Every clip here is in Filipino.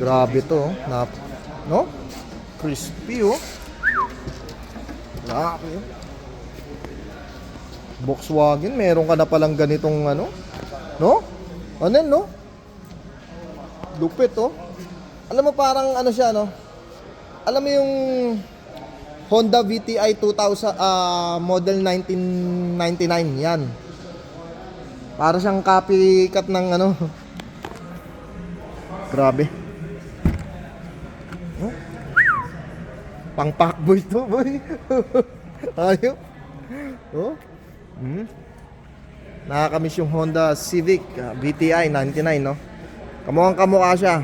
Grabe to, oh. Na, no? Crispy, oh. Grabe, oh. Volkswagen, meron ka na palang ganitong ano? No? Ano no? Lupit, oh. Alam mo parang ano siya, no? Alam mo yung Honda VTI 2000 ah, model 1999 yan. Para siyang copycat ng ano. Grabe. Pang pakboy to, boy. Ayop. Oh. Hmm. Nakakamiss yung Honda Civic ah, VTI 99, no? Kamukhang kamukha siya.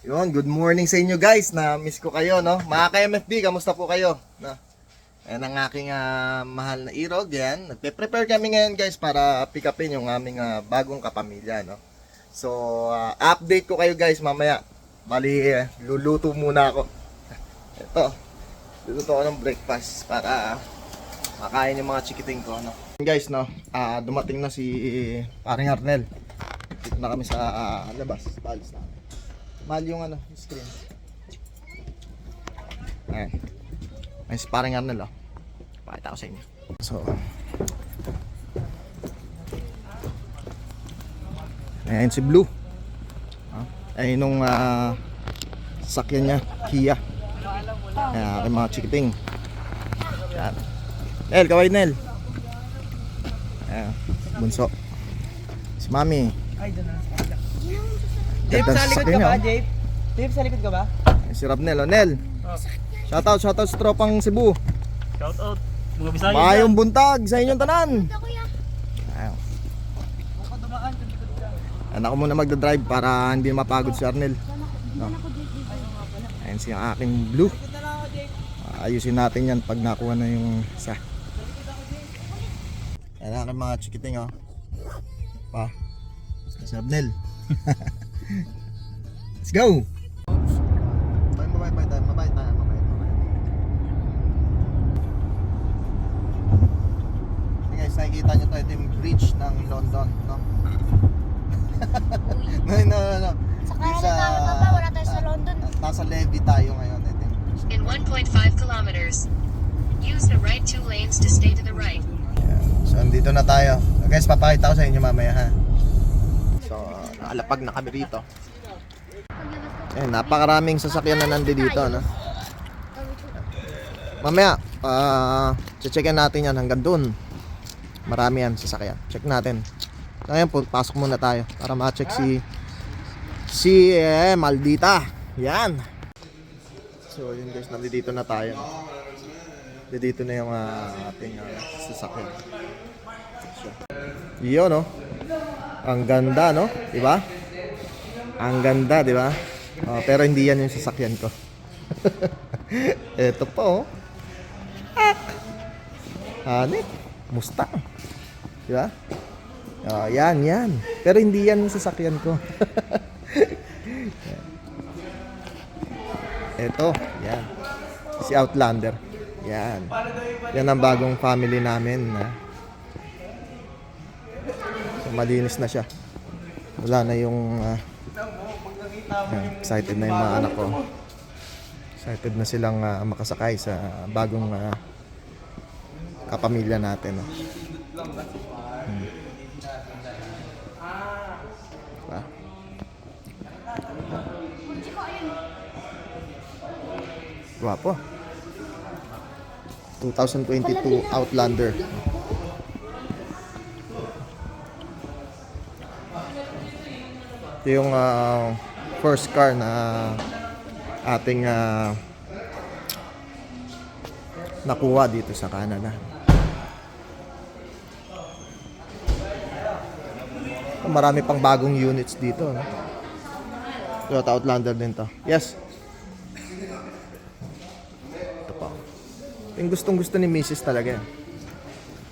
Yun, good morning sa inyo guys. Na-miss ko kayo, no? Mga ka-MFB, kamusta po kayo? No? Ayan ang aking ah, mahal na irog, yan. Nagpe-prepare kami ngayon guys para pick upin yung aming ah, bagong kapamilya, no? So, ah, update ko kayo guys mamaya. Bali, eh, luluto muna ako. Ito, luluto ako ng breakfast para ah, makain yung mga chikiting ko, no? Guys, no? ah, dumating na si paring Arnel. Dito na kami sa ah, labas. Balis na. Mahal yung ano, screen. Ayan. May sparring Arnel, oh. Pakita ko sa inyo. So, ayan si Blue. Ah, ayun nung ah, sakyan niya, Kia. Ayan, aking mga chikiting. Ayan. Nel, kaway Nel. Ayan, bunso. Si Mami. Dave, Ganda sa likod ka ba, oh. Dave? Dave, sa likod ka ba? Si Rabnel, oh. Nel. Shoutout, shoutout sa tropang Cebu. Shout out. Mga Bisaya. Mayong buntag sa inyong tanan. Ayaw. Ayan ako muna magdadrive para hindi mapagod si Arnel. No. Ayan si aking blue. Ayusin natin yan pag nakuha na yung isa. Ayan aking mga chikiting oh. Pa. Si Arnel. Let's go! Guys, nakikita nyo to, ito yung bridge ng London, no? no, no, no, no. Sa tayo, Papa. Wala tayo sa ah, London. Nasa levy tayo ngayon, ito yung bridge. In 1.5 kilometers. Use the right two lanes to stay to the right. Ayan. So, andito na tayo. So, guys, papakita ko sa inyo mamaya, ha? So, nakalapag na kami rito. Eh, napakaraming sasakyan na nandito dito, no? Mamaya, ah, checkin natin yan hanggang dun. Marami yan sasakyan. Check natin. So, ngayon po, pasok muna tayo para ma-check si si eh, Maldita. Yan. So, yun guys, nandito na tayo. Dito na yung ah, ating ah, sasakyan. So, yun, no? Ang ganda, no? Di ba? Ang ganda, di ba? Oh, pero hindi yan yung sasakyan ko. Ito po. Ah! Hanip. Mustang. Di ba? Oh, yan, yan. Pero hindi yan yung sasakyan ko. Ito, yan. Si Outlander. Yan. Yan ang bagong family namin. Ha? Malinis na siya. Wala na yung... yan, excited na yung mga anak ko. Excited na silang ah, makasakay sa bagong ah, kapamilya natin. No? Hmm. Diba? Guwapo. 2022 Outlander. Ito yung ah, first car na ating ah, nakuha dito sa Canada. Marami pang bagong units dito. No? Toyota Outlander din to. Yes. Ito pa. Yung gustong gusto ni Mrs. talaga. yan.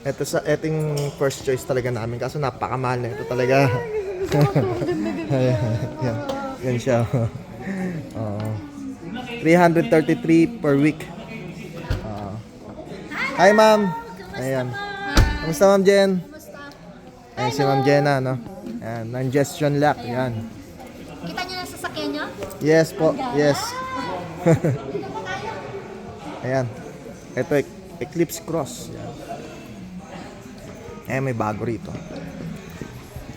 Ito sa eting first choice talaga namin kaso napakamahal na ito talaga. yan, yan siya. Oo. 333 per week. Oo. Hi ma'am. Ayan. Kamusta ma'am Jen? Ayan si ma'am Jenna, no? Ayan, non-gestion lock. Yan. Kita niyo na sa sakyan niyo? Yes po, yes. Ayan. Ito, Ec- Eclipse Cross. Yan. Eh, may bago rito.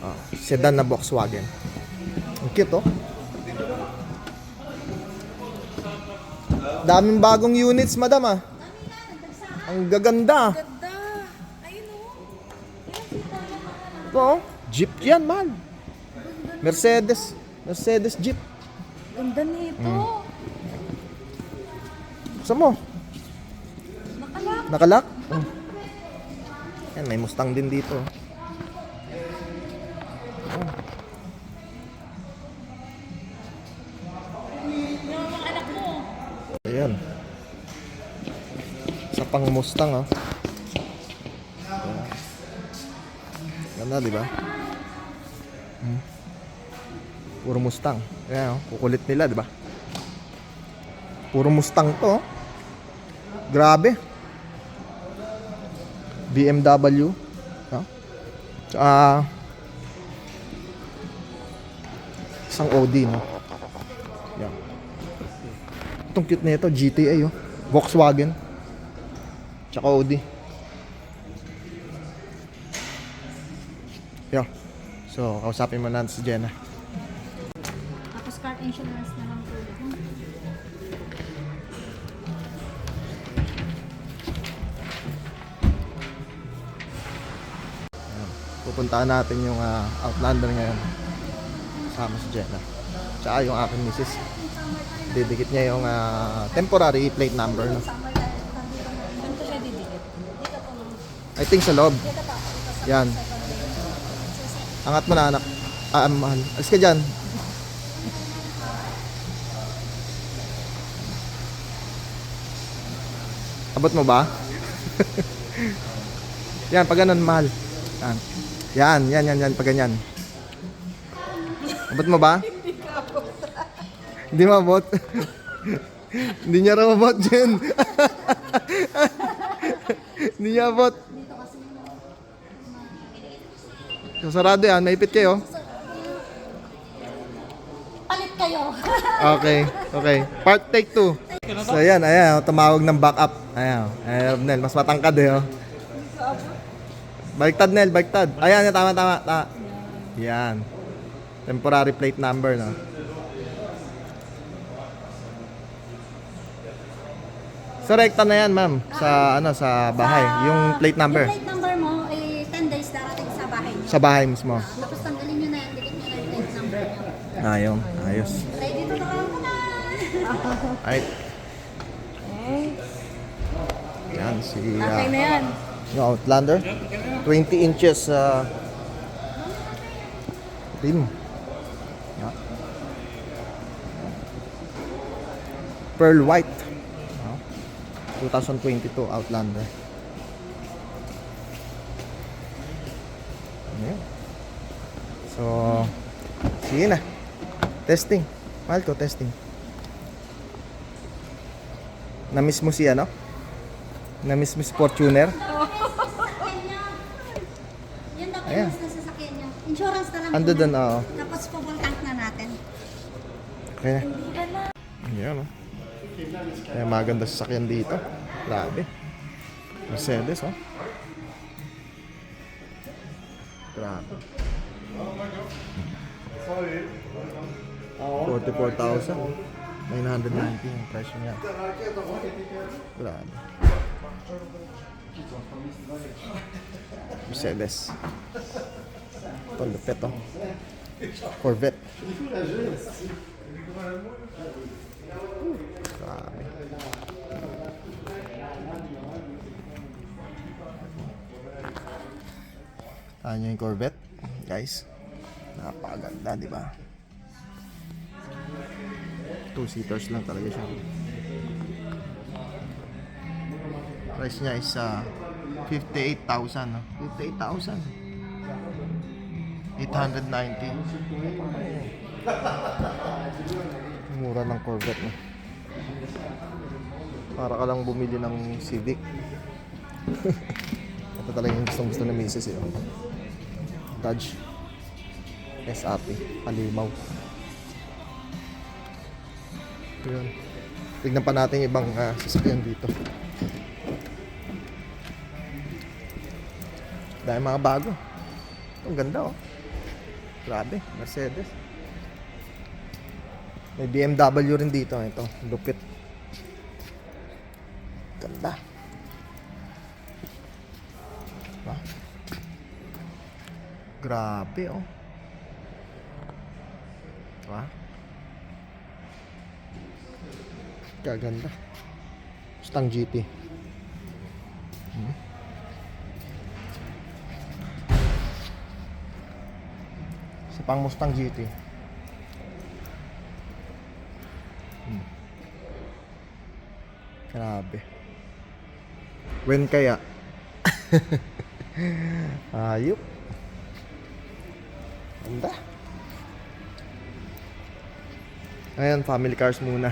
Oh, sedan na Volkswagen. Ang cute, oh. Daming bagong units, madam, ah. Ang gaganda. Ganda. Ayun o. Ito, oh. Jeep yan, mahal. Mercedes. Mercedes Jeep. Ganda nito. Mm. Gusto mo? Nakalak. Nakalak? Oh. Yan, may Mustang din dito. Mustang. Ayan. Ganda, di ba? Hmm. Puro Mustang. Ayan, oh. Kukulit nila, di ba? Puro Mustang to, oh. Grabe. BMW. No? Tsaka isang Audi, no? Yan. Itong cute na ito, GTA, oh. Volkswagen. Tsaka Audi. Yan. So, kausapin mo natin si Jenna. Tapos car insurance na lang po. Pupuntahan natin yung ah, Outlander ngayon. Kasama si Jenna. Tsaka yung aking misis. Didikit niya yung ah, temporary plate number. No? Saan ko siya didikit? I think sa loob. Yan. Angat mo na anak. Ah, ah, mahal. Alis ka dyan. Abot mo ba? yan, pag ganun, mahal. Yan. Yan, yan, yan, yan, pag ganyan. Abot mo ba? Hindi mo abot. Hindi niya raw abot, Jen. Hindi niya abot. Sasarado yan, maipit kayo. Palit kayo. Okay, okay. Part take 2. So ayan, ayan, tumawag ng backup. Ayan, ayan, Nel, mas matangkad eh, oh. Baliktad, Nel, baliktad. Ayan, yan, tama, tama, tama. Yan. Temporary plate number, no? Sa rekta na yan, ma'am. Sa, ano, sa bahay. Yung plate number. Yung plate number sa bahay. Sa mismo. Tapos tanggalin niyo na yan, dikit niyo na yung plate number. Ayun, ayos. Ready to travel ko na. Ay. Yan, si... Okay ah, na yan. Yung Outlander. 20 inches uh, rim. Yeah. Pearl white. Yeah. 2022 Outlander. Ayan. So, sige na. Testing. Mahal ko, testing. Na-miss mo si ano? Na-miss mo si Fortuner? Yan dapat Ayan. mas niyo. Insurance na lang. Ando muna. doon, oo. Tapos full tank na natin. Okay na. Yan, no? Kaya maganda sasakyan dito. Grabe. Mercedes, oh. Grabe. 44,000. 990 yung presyo niya. Grabe. Mercedes. Ito, lupit oh. Corvette. Grabe. Ano yung Corvette, guys? Napakaganda, di ba? Two seaters lang talaga siya. Price niya is uh, 58,000. No? 58,000. 890. Mura ng Corvette. No? Para ka lang bumili ng Civic. Ito talaga yung gustong gusto ng misis eh. oh. Dodge. SRT. Halimaw. Ito yun. Tignan pa natin ibang ah, sasakyan dito. Dahil mga bago. Ang ganda oh. Grabe, Mercedes. May BMW rin dito. Ito, lupit. Ganda. Diba? Grabe oh. Diba? Kaganda. Mustang GT. Hmm. Sa pang Mustang GT. Hmm. Grabe. When kaya? Ayup. Ganda. Ayan, family cars muna.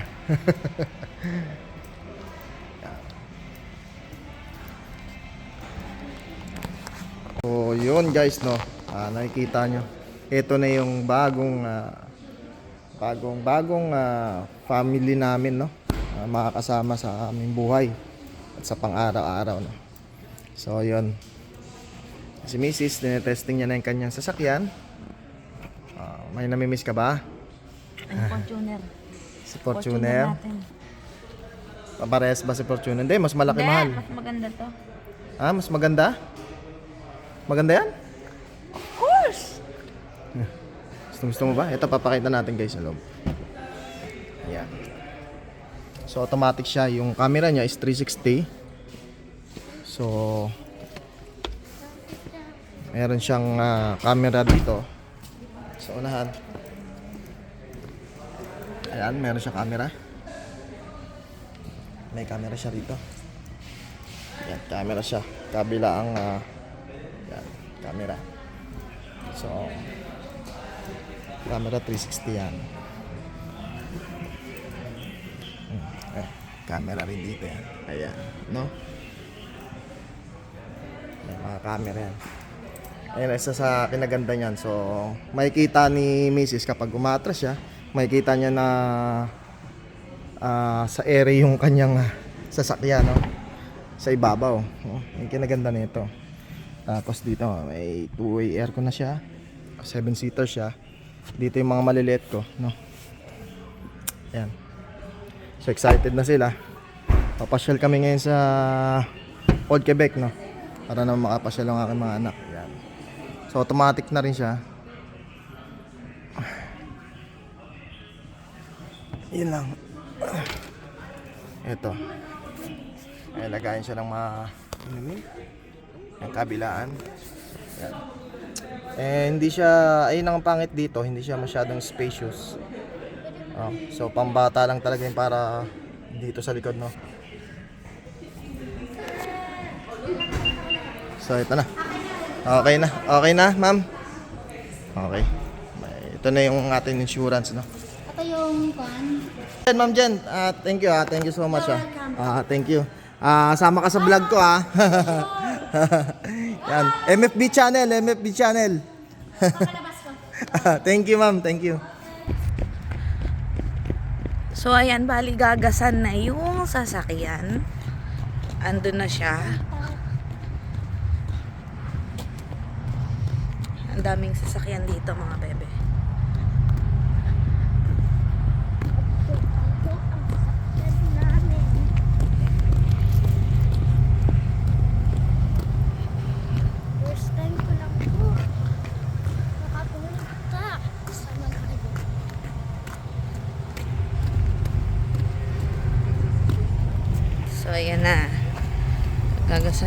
so, yun guys, no. Ah, nakikita nyo. Ito na yung bagong ah, bagong bagong ah, family namin, no. Ah, makakasama sa aming buhay at sa pang-araw-araw, no. So, yun. Si Mrs. tinetesting niya na yung kanyang sasakyan. Ah, may namimiss ka ba? Ang Fortuner. Si Fortuner. Paparehas ba si Fortuner? Hindi, mas malaki Hindi, mahal. mas maganda to. Ah, mas maganda? Maganda yan? Of course! Gusto, gusto mo ba? Ito, papakita natin guys sa loob. Ayan. So, automatic siya. Yung camera niya is 360. So, meron siyang ah, camera dito. Sa unahan. Ayan, meron siyang camera. May camera siya rito. Ayan, camera siya. Kabila ang ah, yan, camera. So, camera 360 yan. Hmm, eh, camera rin dito yan. Ayan, no? May mga camera yan. Ayan, isa sa kinaganda niyan. So, makikita ni Mrs. kapag umatras siya, makikita niya na ah, sa area yung kanyang sasakyan, no? Sa ibabaw. No? Yung kinaganda nito. Tapos dito, may two-way aircon na siya. Seven-seater siya. Dito yung mga maliliit ko, no? Ayan. So, excited na sila. Papasyal kami ngayon sa Old Quebec, no? Para naman makapasyal ang aking mga anak. Ayan. So, automatic na rin siya. Yun lang. Ito. Ay, lagayin siya ng mga inumin. Ang kabilaan. Yan. Eh, hindi siya, ayun ang pangit dito, hindi siya masyadong spacious. Oh, so, pambata lang talaga yung para dito sa likod, no? So, ito na. Okay na. Okay na, ma'am? Okay. Ito na yung ating insurance, no? Yung pan. Yan, Ma'am Jen, ah, thank you ah. Thank you so much ah. Ah, thank you. Ah, sama ka sa vlog ko ah. Yan, MFB channel, MFB channel. thank you, Ma'am. Thank you. So ayan, bali gagasan na yung sasakyan. Andun na siya. Ang daming sasakyan dito mga bebe. ayan na. Gagasan yun. Kaya ka marunong mag-drive po. Dito, dito, dito, dito. Dito. Nakita mo yung ano. Yan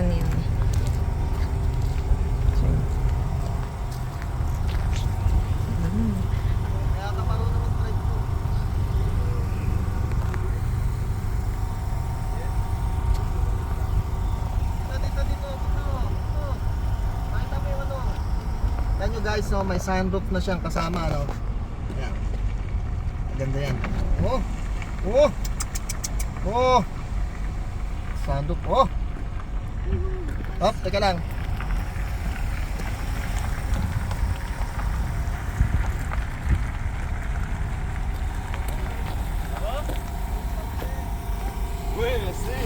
nyo guys, no, may sunroof na siyang kasama, no. Yan. Ganda yan. Oh! Oh! Oh! Sunroof, oh! Hop, teka lang. Buenas, sí.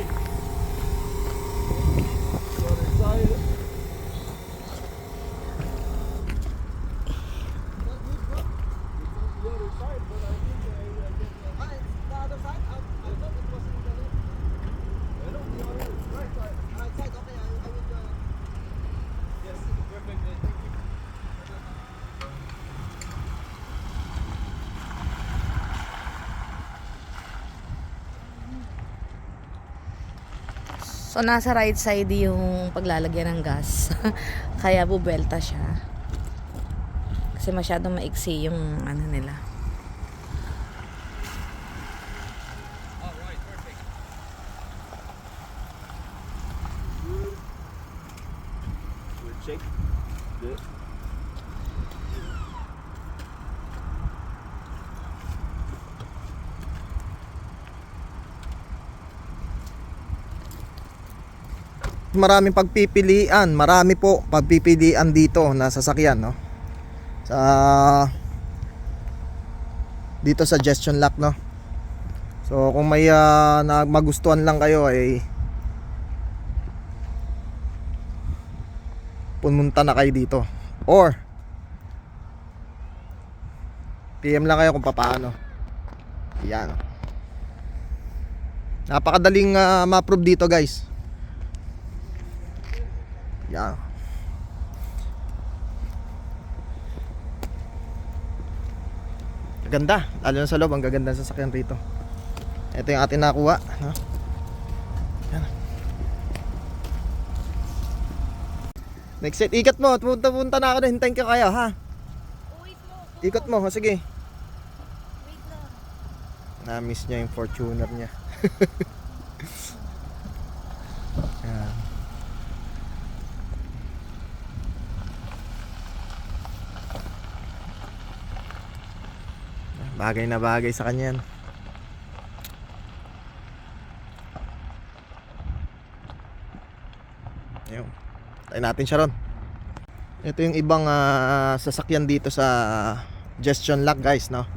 Sorry, sorry. So, nasa right side yung paglalagyan ng gas. Kaya bubelta siya. Kasi masyadong maiksi yung ano nila. Maraming pagpipilian, marami po pagpipilian dito na sasakyan, no? Sa dito sa gestion lock, no? So kung may na magustuhan lang kayo ay pumunta na kayo dito or PM lang kayo kung paano. Yan. Napakadaling ah, ma-approve dito, guys. Yan. Ganda, lalo na sa loob, ang gaganda ng sasakyan rito. Ito yung ating nakuha, no? Yan. Next set, ikat mo, punta-punta na ako na, hintayin ka kayo, ha? Ikot mo, sige. Na-miss niya yung Fortuner niya. Bagay na bagay sa kanya yan. Ayun. Tayo natin siya ron. Ito yung ibang ah, sasakyan dito sa gestion lock guys, no?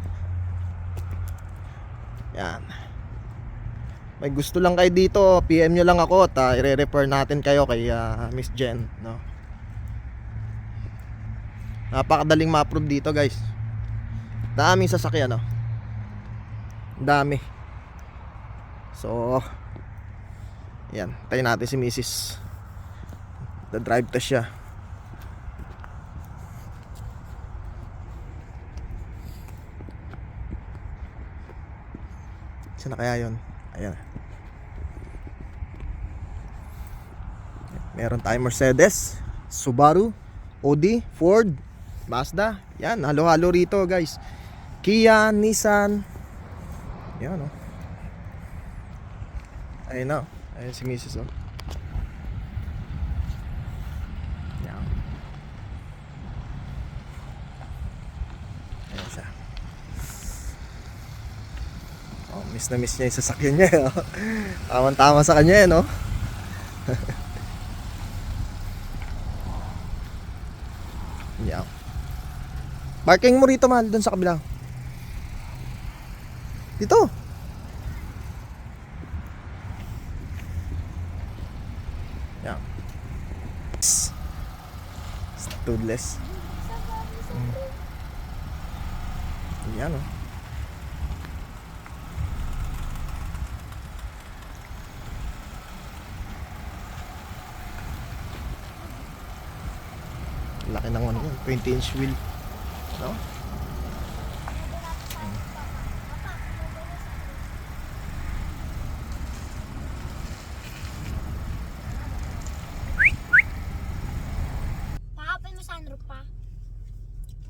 Yan. May gusto lang kayo dito, PM nyo lang ako at ah, i-refer natin kayo kay ah, Miss Jen, no? Napakadaling ma-approve dito guys. Daming sasakyan, no? Dami. So, yan. Tayo natin si Mrs. The-drive test siya. Saan na kaya yun? Ayan. Meron tayong Mercedes, Subaru, Audi, Ford, Mazda. Yan, halo-halo rito guys. Kia, Nissan. Yan oh. Ayun na. oh. Ayun si Mrs. Oh. Yan. Siya. Oh, miss na miss niya yung sasakyan niya. eh, Oh. Tama-tama sa kanya eh, no? Yan. Parking mo rito, mahal, doon sa kabila. Dito. Yan. Studless. Mm. Yan, oh. Laki ng ano yun, 20 inch wheel. No?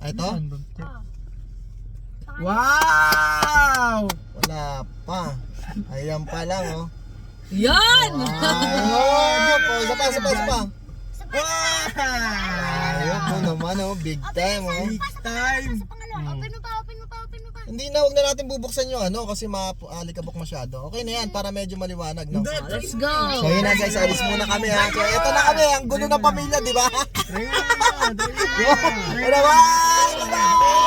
Ito? Wow! Wala pa. Ayan pa lang, oh. Yan! Ayun po. Isa pa, isa pa, isa pa. Ayun po naman, oh. Big time, oh. Big time. Open mo pa, open mo pa, open mo pa. Hindi na, huwag na natin bubuksan yung ano kasi maalikabok masyado. Okay na yan, para medyo maliwanag, no? Let's go! So yun na guys, alis muna kami ha. So ito na kami, ang gulo ng pamilya, di ba? Ano ba? Não!